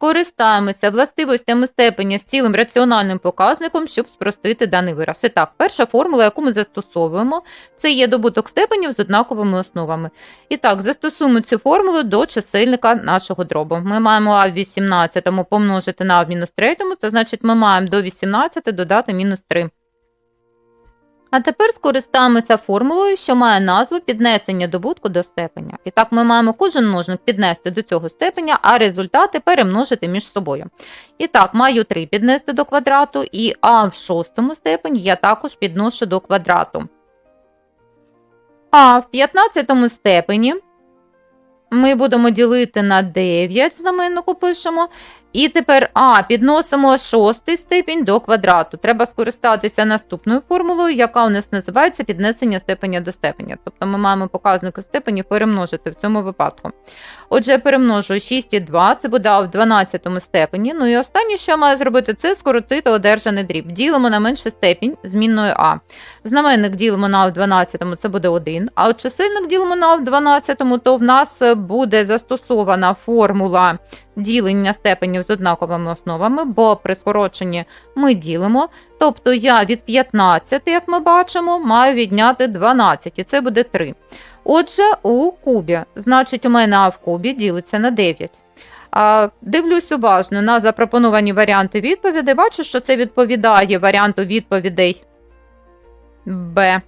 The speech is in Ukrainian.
Скористаємося властивостями степеня з цілим раціональним показником, щоб спростити даний вираз. І так, перша формула, яку ми застосовуємо, це є добуток степенів з однаковими основами. І так, застосуємо цю формулу до чисельника нашого дробу. Ми маємо а в 18 помножити на а в мінус 3, це значить ми маємо до 18 додати мінус 3. А тепер скористаємося формулою, що має назву піднесення добутку до степеня. І так ми маємо кожен множник піднести до цього степеня, а результати перемножити між собою. І так, маю 3 піднести до квадрату, і а в шостому степені я також підношу до квадрату. А в 15 степені ми будемо ділити на 9, знаменнику пишемо. І тепер А підносимо шостий степінь до квадрату. Треба скористатися наступною формулою, яка у нас називається піднесення степеня до степеня. Тобто ми маємо показники степені перемножити в цьому випадку. Отже, перемножую 6 і 2, це буде в 12 степені. Ну і останнє, що я маю зробити, це скоротити одержаний дріб. Ділимо на менший степінь змінною А. Знаменник ділимо на в 12, це буде 1. А от чисельник ділимо на в 12, то в нас буде застосована формула ділення степенів з однаковими основами, бо при скороченні ми ділимо. Тобто я від 15, як ми бачимо, маю відняти 12, і це буде 3. Отже, у кубі, значить, у мене А в кубі ділиться на 9. А, Дивлюсь уважно на запропоновані варіанти відповідей. Бачу, що це відповідає варіанту відповідей Б.